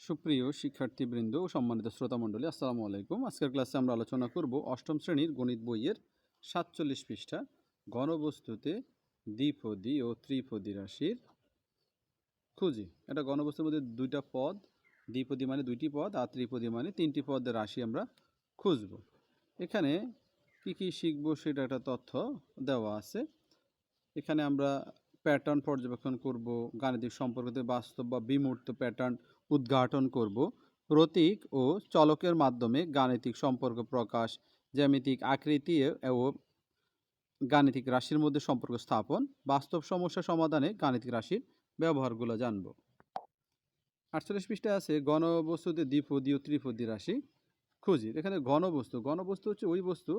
সুপ্রিয় শিক্ষার্থীবৃন্দ ও সম্মানিত শ্রোতামণ্ডলী, আসসালামু আলাইকুম। আজকের ক্লাসে আমরা আলোচনা করব অষ্টম শ্রেণির গণিত বইয়ের সাতচল্লিশ পৃষ্ঠা, গণবস্তুতে দ্বিপদী ও ত্রিপদী রাশির খুঁজি। এটা গণবস্তুর মধ্যে দুইটা পদ, দ্বিপদী মানে দুইটি পদ আর ত্রিপদী মানে তিনটি পদের রাশি আমরা খুঁজব। এখানে কি কি শিখব সেটা একটা তথ্য দেওয়া আছে। এখানে আমরা প্যাটার্ন পর্যবেক্ষণ করব, গাণিতিক সম্পর্কতে বাস্তব বা বিমূর্ত প্যাটার্ন উদ্ঘাটন করব। প্রতীক ও চলকের মাধ্যমে গাণিতিক সম্পর্ক প্রকাশ, জ্যামিতিক আকৃতি ও গাণিতিক রাশির মধ্যে সম্পর্ক স্থাপন, বাস্তব সমস্যা সমাধানে গাণিতিক রাশির ব্যবহারগুলো জানব। আটচল্লিশ পৃষ্ঠায় আছে ঘনবস্তুতে দ্বিপদী ও ত্রিপদী রাশি। খুঁজি, এখানে ঘনবস্তু ঘনবস্তু হচ্ছে ওই বস্তু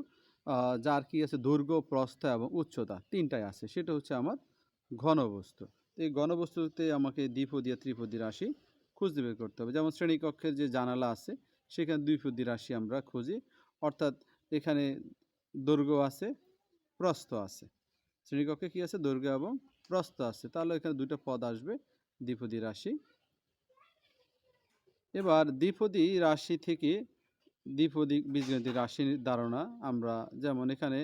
যার কি আছে দৈর্ঘ্য প্রস্থ এবং উচ্চতা তিনটাই আছে, সেটা হচ্ছে আমার ঘনবস্তু এই ঘনবস্তুতে আমাকে দ্বিপদী আর ত্রিপদী রাশি খুঁজতে বের করতে হবে। যেমন শ্রেণীকক্ষের যে জানালা আছে, সেখানে দ্বিপদী রাশি আমরা খুঁজি। অর্থাৎ এখানে দৈর্ঘ্য আছে, প্রস্থ আছে। শ্রেণীকক্ষে কি আছে? দৈর্ঘ্য এবং প্রস্থ আছে। তাহলে এখানে দুটো পদ আসবে, দ্বিপদী রাশি। এবার দ্বিপদী রাশি থেকে দ্বিপদী বীজগণিত রাশির ধারণা আমরা, যেমন এখানে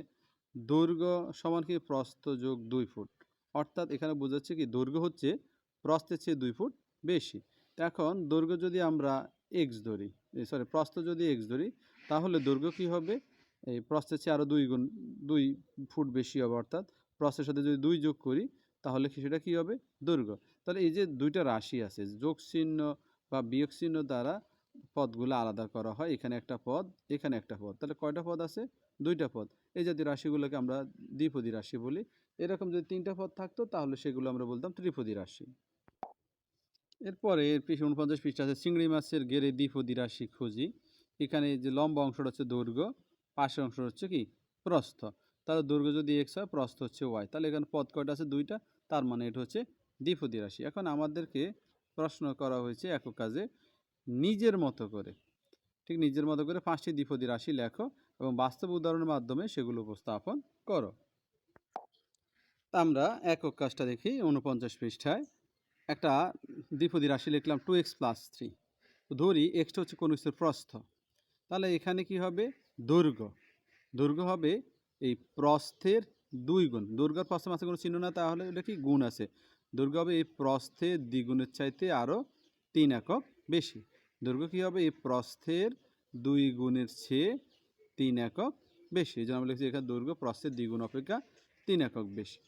দৈর্ঘ্য সমান কি? প্রস্থ যোগ দুই ফুট। অর্থাৎ এখানে বোঝাচ্ছে কি? দৈর্ঘ্য হচ্ছে, প্রস্থের চেয়ে দুই ফুট বেশি। এখন দৈর্ঘ্য যদি আমরা এক্স ধরি সরি প্রস্থ যদি এক্স ধরি, তাহলে দৈর্ঘ্য কি হবে? এই প্রস্থের চেয়ে আরও দুই গুণ, দুই ফুট বেশি হবে অর্থাৎ প্রস্থের সাথে যদি দুই যোগ করি, তাহলে সেটা কী হবে? দৈর্ঘ্য তাহলে এই যে দুইটা রাশি আছে, যোগ চিহ্ন বা বিয়োগ চিহ্ন দ্বারা পদগুলো আলাদা করা হয়, এখানে একটা পদ, এখানে একটা পদ। তাহলে কয়টা পদ আছে? দুইটা পদ। এই জাতীয় রাশিগুলোকে আমরা দ্বিপদী রাশি বলি। এরকম যদি তিনটা পদ থাকতো, তাহলে সেগুলো আমরা বলতাম ত্রিপদী রাশি। এরপরে এর পৃষ্ঠ উনপঞ্চাশ পৃষ্ঠা আছে, চিংড়ি মাছের গেরে দ্বিপদী রাশি খুঁজি। এখানে যে লম্বা অংশটা হচ্ছে দৈর্ঘ্য, পাশের অংশ হচ্ছে কি? প্রস্থ। তাহলে দৈর্ঘ্য যদি এক্স হয়, প্রস্থ হচ্ছে ওয়াই তাহলে এখানে পদ কয়টা আছে? দুইটা। তার মানে এটা হচ্ছে দ্বিপদী রাশি এখন আমাদেরকে প্রশ্ন করা হয়েছে একক কাজে, নিজের মতো করে, ঠিক নিজের মতো করে পাঁচটি দ্বিপদী রাশি লেখো এবং বাস্তব উদাহরণের মাধ্যমে সেগুলো উপস্থাপন করো। আমরা একক কাজটা দেখি উনপঞ্চাশ পৃষ্ঠায়। একটা দ্বিপদী রাশি লিখলাম টু এক্স প্লাস থ্রি ধরি এক্সটা হচ্ছে কোনো কিছুর প্রস্থ। তাহলে এখানে কি হবে? দৈর্ঘ্য দৈর্ঘ্য হবে এই প্রস্থের দুই গুণ। দৈর্ঘ্যের প্রস্থের মাঝে কোনো চিহ্ন না, তাহলে এটা কি? গুণ আছে। দৈর্ঘ্য হবে এই প্রস্থের দ্বিগুণের চাইতে আরও তিন একক বেশি। দৈর্ঘ্য কী হবে? এই প্রস্থের দুই গুণের চেয়ে তিন একক বেশি। এই জন্য আমরা লিখছি এখানে দুর্গ প্রস্থের দ্বিগুণ অপেক্ষা তিন একক বেশি।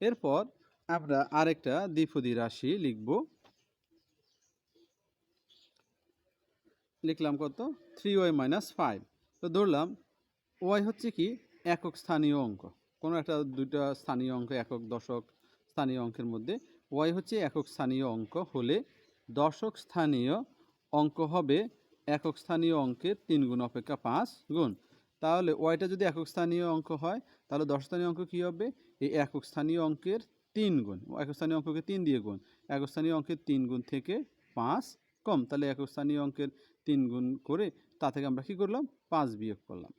এরপর আমরা আরেকটা দ্বিপদী রাশি লিখব। লিখলাম কত? থ্রি ওয়াই মাইনাস ফাইভ তো ধরলাম ওয়াই হচ্ছে কি? একক স্থানীয় অঙ্ক। কোনো একটা দুইটা স্থানীয় অঙ্ক, একক, দশক, স্থানীয় অঙ্কের মধ্যে। ওয়াই হচ্ছে একক স্থানীয় অঙ্ক হলে দশক স্থানীয় অঙ্ক হবে একক স্থানীয় অঙ্কের তিন গুণ অপেক্ষা পাঁচ গুণ। তাহলে ওয়াইটা যদি একক স্থানীয় অঙ্ক হয়, তাহলে দশ স্থানীয় অঙ্ক কী হবে? এই একক স্থানীয় অঙ্কের তিন গুণ একক স্থানীয় অঙ্ককে তিন দিয়ে গুণ একক স্থানীয় অঙ্কের তিন গুণ থেকে পাঁচ কম, তাহলে একক স্থানীয় অঙ্কের তিন গুণ করে তা থেকে আমরা কী করলাম? পাঁচ বিয়োগ করলাম।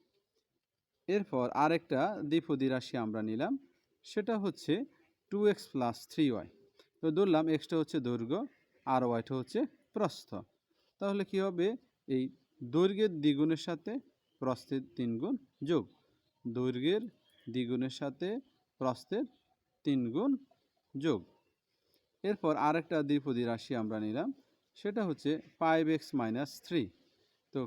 এরপর আরেকটা দ্বিপদী রাশি আমরা নিলাম, সেটা হচ্ছে two x plus three y তো ধরলাম এক্সটা হচ্ছে দৈর্ঘ্য, আর ওয়াইটা হচ্ছে প্রস্থ। তাহলে কি হবে? এই দৈর্ঘ্যের দ্বিগুণের সাথে প্রস্থের তিন গুণ যোগ, দৈর্ঘ্যের দ্বিগুণের সাথে প্রস্থের তিন গুণ যোগ। এরপর আরেকটা দ্বিপদী রাশি আমরা নিলাম, সেটা হচ্ছে ফাইভ এক্স মাইনাস থ্রি তো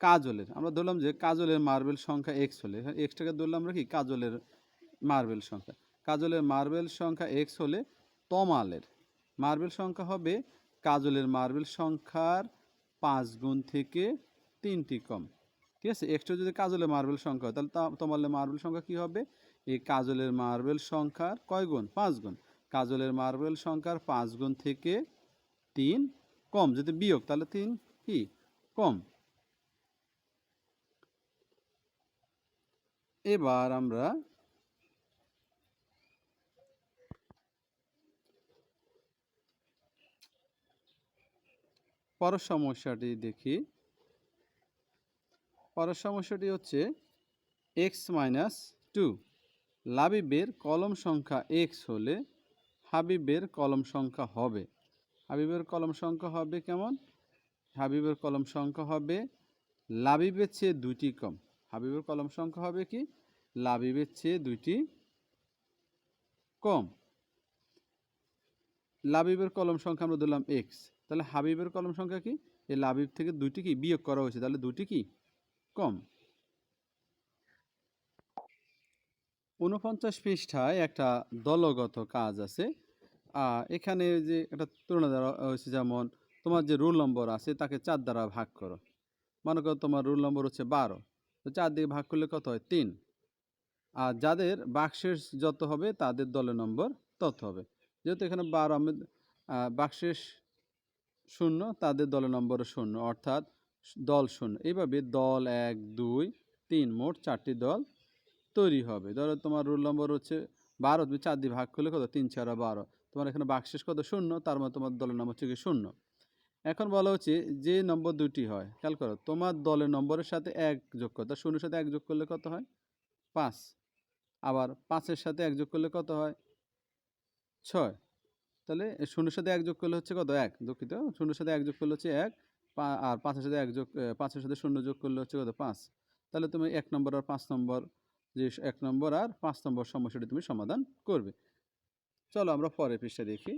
কাজলের, আমরা ধরলাম যে কাজলের মার্বেল সংখ্যা এক্স হলে এক্সটাকে ধরলাম আমরা কি? কাজলের মার্বেল সংখ্যা। কাজলের মার্বেল সংখ্যা এক্স হলে তমালের। মার্বেল সংখ্যা হবে কাজলের মার্বেল সংখ্যার পাঁচ গুণ থেকে তিনটি কম। ঠিক আছে? এক্সটা যদি কাজলের মার্বেল সংখ্যা হয়, তাহলে তা- তমালের মার্বেল সংখ্যা কি হবে? এই কাজলের মার্বেল সংখ্যার কয় গুণ? পাঁচ গুণ। কাজলের মার্বেল সংখ্যার পাঁচ গুণ থেকে তিন কম। যদি বিয়োগ, তাহলে তিন কি? কম। এবার আমরা পরের সমস্যাটি দেখি। পরের সমস্যাটি হচ্ছে এক্স মাইনাস টু লাবিবের কলম সংখ্যা এক্স হলে হাবিবের কলম সংখ্যা হবে। হাবিবের কলম সংখ্যা হবে কেমন? হাবিবের কলম সংখ্যা হবে লাবিবের চেয়ে দুইটি কম। হাবিবের কলম সংখ্যা হবে কি? লাবিবের চেয়ে দুইটি কম। লাবিবের কলম সংখ্যা আমরা ধরলাম এক্স তাহলে হাবিবের কলম সংখ্যা কি? এই লাবিব থেকে দুইটি কি? বিয়োগ করা হয়েছে। তাহলে দুটি কি? কম। ঊনপঞ্চাশ পৃষ্ঠায় একটা দলগত কাজ আছে। এখানে যে একটা তুলনা দেওয়া হয়েছে, যেমন তোমার যে রুল নম্বর আছে, তাকে চার দ্বারা ভাগ করো। মনে করো তোমার রুল নম্বর হচ্ছে বারো। তো চার দিকে ভাগ করলে কত হয়? তিন। আর যাদের বাক্সেস যত হবে, তাদের দলের নম্বর তত হবে। যেহেতু এখানে বারো আমি বাক্সেস শূন্য, তাদের দলের নম্বর শূন্য। অর্থাৎ দল শূন্য। এইভাবে দল এক, দুই, তিন, মোট চারটি দল তৈরি হবে। ধরো তোমার রোল নম্বর হচ্ছে বারো, তুমি চার দিয়ে ভাগ করলে কত? তিন, চার, বারো। তোমার এখানে বাক্সেস কত? শূন্য। তার মধ্যে তোমার দলের নম্বর হচ্ছে কি শূন্য। এখন বলা হচ্ছে যে নম্বর দুটি হয়, খেয়াল করো। তোমার দলের নম্বরের সাথে এক যোগ করো। তার শূন্যের সাথে এক যোগ করলে কত হয়? পাঁচ। আবার পাঁচের সাথে এক যোগ করলে কত হয়? ছয়। তাহলে শূন্যের সাথে এক যোগ করলে হচ্ছে কত? এক। দুঃখিত। শূন্যের সাথে এক যোগ করলে হচ্ছে এক। আর পাঁচের সাথে এক যোগ পাঁচের সাথে শূন্য যোগ করলে হচ্ছে কত? পাঁচ। তাহলে তুমি এক নম্বর আর পাঁচ নম্বর যে, এক নম্বর আর পাঁচ নম্বর সমস্যাটি তুমি সমাধান করবে। চলো আমরা পরের পৃষ্ঠা দেখি।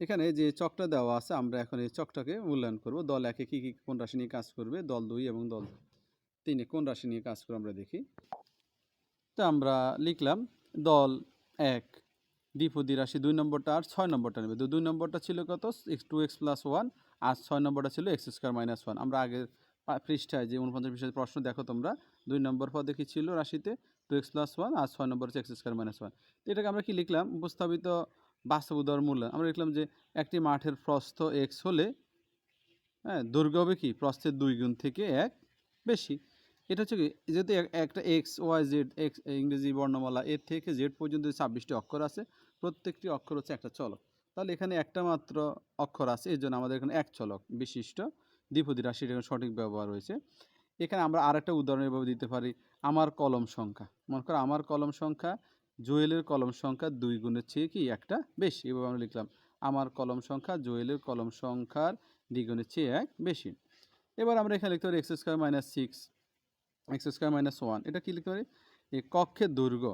এখানে যে চকটা দেওয়া আছে, আমরা এখন এই চকটাকে মূল্যায়ন করব। দল একে কী কী, কোন রাশি নিয়ে কাজ করবে? দল দুই এবং দল তিনে কোন রাশি নিয়ে কাজ করবে আমরা দেখি। তো আমরা লিখলাম দল এক দ্বিপদী রাশি দুই নম্বরটা আর ছয় নম্বরটা নেবে। তো দুই নম্বরটা ছিল কত? X, two x plus one আর ছয় নম্বরটা ছিল এক্স স্কোয়ার মাইনাস ওয়ান। আমরা আগের পৃষ্ঠায় যে উনপঞ্চাশ পৃষ্ঠায় প্রশ্ন দেখো তোমরা, দুই নম্বর পদে কি ছিল রাশিতে? টু এক্স প্লাস ওয়ান আর ছয় নম্বর হচ্ছে এক্স স্কোয়ার মাইনাস ওয়ান। তো এটাকে আমরা কি লিখলাম? উপস্থাপিত বাস্তব উদাহরণ মূল্যায়ন আমরা লিখলাম যে একটি মাঠের প্রস্থ এক্স হলে হ্যাঁ দৈর্ঘ্য হবে কি? প্রস্থের দুই গুণ থেকে এক বেশি। এটা হচ্ছে কি, যেহেতু এক- একটা এক্স ওয়াই জেড এক্স ইংরেজি বর্ণমালা, এর থেকে জেড পর্যন্ত ছাব্বিশটি অক্ষর আছে, প্রত্যেকটি অক্ষর হচ্ছে একটা চলক। তাহলে এখানে একটা মাত্র অক্ষর আছে এই জন্য আমাদের এখানে এক চলক বিশিষ্ট, দ্বিপদী রাশির সঠিক ব্যবহার হয়েছে এখানে আমরা আরেকটা উদাহরণ এভাবে দিতে পারি, আমার কলম সংখ্যা। মনে করো আমার কলম সংখ্যা, জুয়েলের কলম সংখ্যা দুই গুণের চেয়ে কি একটা বেশি, এভাবে আমরা লিখলাম। আমার কলম সংখ্যা, জুয়েলের কলম সংখ্যার দ্বিগুণের চেয়ে এক বেশি। এবার আমরা এখানে লিখতে পারি x square minus six x square minus one, এটা কি লিখতে পারি? এই কক্ষের দৈর্ঘ্য।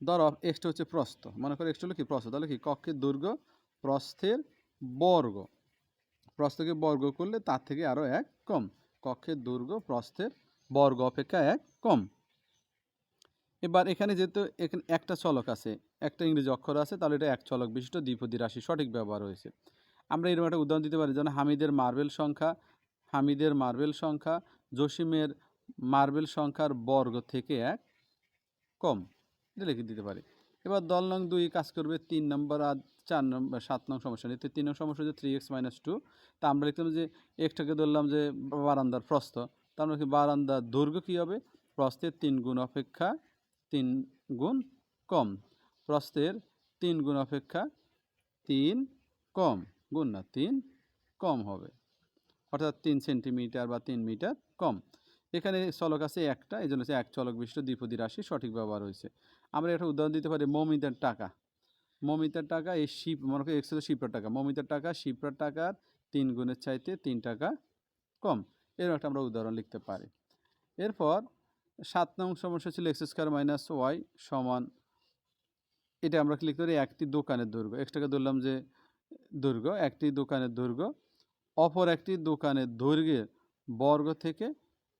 ধরো এক্সটা হচ্ছে প্রস্থ। মনে করো এক্সটা হলো কি প্রস্থ? তাহলে কি কক্ষের দৈর্ঘ্য, প্রস্থের বর্গ। প্রস্থকে বর্গ করলে তার থেকে আরও এক কম। কক্ষের দৈর্ঘ্য, প্রস্থের বর্গ অপেক্ষা এক কম। এবার এখানে যেহেতু এখানে একটা চলক আছে, একটা ইংরেজি অক্ষর আছে, তাহলে এটা এক চলক বিশিষ্ট দ্বিপদী রাশি সঠিক ব্যবহার হয়েছে। আমরা এরকম একটা উদাহরণ দিতে পারি যেন হামিদের মার্বেল সংখ্যা, হামিদের মার্বেল সংখ্যা জসিমের মার্বেল সংখ্যার বর্গ থেকে এক কম। এটা লিখে দিতে পারি। এবার দল নং দুই কাজ করবে তিন নম্বর আর চার নম্বর সাত নং সমস্যা নিতে তিন নং সমস্যা হচ্ছে থ্রি এক্স মাইনাস টু তা আমরা লিখতাম যে এক্সটাকে ধরলাম যে বারান্দার প্রস্থ। তা আমরা কি বারান্দার দৈর্ঘ্য কী হবে? প্রস্থের তিন গুণ অপেক্ষা তিন গুণ কম। প্রস্থের তিন গুণ অপেক্ষা তিন কম। গুণ না, তিন কম হবে। অর্থাৎ তিন সেন্টিমিটার বা তিন মিটার কম। এখানে চলক আছে একটা এই জন্য হচ্ছে এক চলক বিশিষ্ট দ্বিপদী রাশি সঠিক ব্যবহার হয়েছে। আমরা একটা উদাহরণ দিতে পারি, মমিতার টাকা। মমিতার টাকা এই শিপ মনে করি হলো শিপ্রার টাকা। মমিতার টাকা শিপ্রার টাকার তিন গুণের চাইতে তিন টাকা কম। এরকম একটা আমরা উদাহরণ লিখতে পারি। এরপর সাত নং সমস্যা ছিল এক্স স্কোয়ার মাইনাস ওয়াই সমান, এটা আমরা লিখতে পারি, একটি দোকানের দৈর্ঘ্য এক্সটাকে ধরলাম যে দৈর্ঘ্য একটি দোকানের দৈর্ঘ্য অপর একটি দোকানের দৈর্ঘ্যের বর্গ থেকে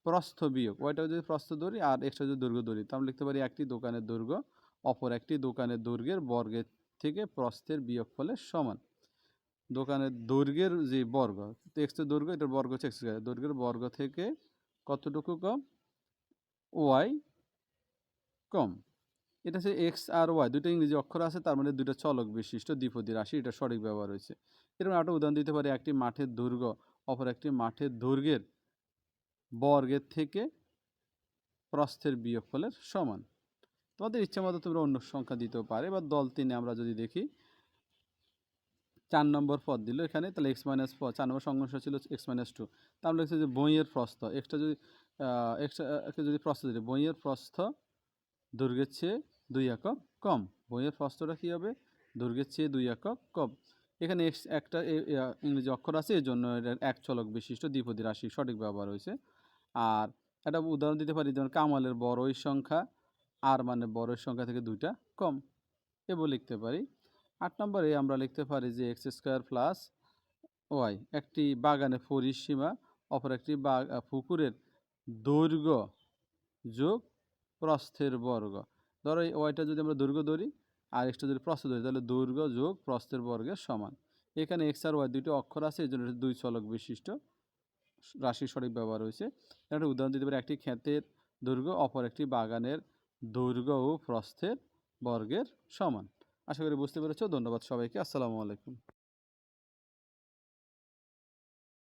প্রস্থ বিয়োগ ওইটা যদি প্রস্থ ধরি আর এক্সট্রা যদি দৈর্ঘ্য ধরি, তাহলে লিখতে পারি একটি দোকানের দৈর্ঘ্য, অপর একটি দোকানের দৈর্ঘ্যের বর্গের থেকে প্রস্থের বিয়োগ ফলে সমান। দোকানের দৈর্ঘ্যের যে বর্গ এক্সের দৈর্ঘ্য, এটার বর্গ হচ্ছে এক্স দৈর্ঘ্যের বর্গ থেকে কতটুকু কম? ওয়াই কম। এটা হচ্ছে এক্স আর ওয়াই দুটো ইংরেজি অক্ষর আছে, তার মানে দুটো চলক বিশিষ্ট দ্বিপদী রাশি, এটা সঠিক ব্যবহার হয়েছে। এরকম একটা উদাহরণ দিতে পারি, একটি মাঠের দৈর্ঘ্য, অপর একটি মাঠের দৈর্ঘ্যের বর্গের থেকে প্রস্থের বিয়োগফলের সমান। তোমাদের ইচ্ছা মতো তোমরা অন্য সংখ্যা দিতেও পারে, বা দল তিনে আমরা যদি দেখি, চার নম্বর পদ দিল এখানে, তাহলে এক্স মাইনাস চার নম্বর সংখ্যা ছিল এক্স মাইনাস টু তা আমরা লিখছি যে বইয়ের প্রস্থ এক্সটা যদি এক্সট্রা যদি প্রস্থ দিই বইয়ের প্রস্থ দুর্গের চেয়ে দুই একক কম। বইয়ের প্রস্থটা কী হবে? দুর্গের চেয়ে দুই একক কম। এখানে এক্স একটা ইংরেজি অক্ষর আছে এই জন্য এক চলক বিশিষ্ট দ্বিপদী রাশি সঠিক ব্যবহার হয়েছে। আর একটা উদাহরণ দিতে পারি, যেমন কামালের বড়ই সংখ্যা, আর মানে বড়ের সংখ্যা থেকে দুইটা কম। এও লিখতে পারি, আট নম্বরে আমরা লিখতে পারি যে এক্স স্কোয়ার প্লাস ওয়াই, একটি বাগানে পরিসীমা, অপর একটি পুকুরের দৈর্ঘ্য যোগ প্রস্থের বর্গ। ধরো এই ওয়াইটা যদি আমরা দৈর্ঘ্য ধরি, আর এক্সটা যদি প্রস্থ ধরি, তাহলে দৈর্ঘ্য যোগ প্রস্থের বর্গের সমান। এখানে এক্স আর ওয়াই দুটো অক্ষর আছে এই জন্য দুই চলক বিশিষ্ট। রাশি সঠিক ব্যবহার হয়েছে একটা উদাহরণ দিতে পারি, একটি ক্ষেতের দৈর্ঘ্য অপর একটি বাগানের দৈর্ঘ্য ও প্রস্থের বর্গের সমান। আশা করি বুঝতে পেরেছ। ধন্যবাদ সবাইকে। আসসালামু আলাইকুম।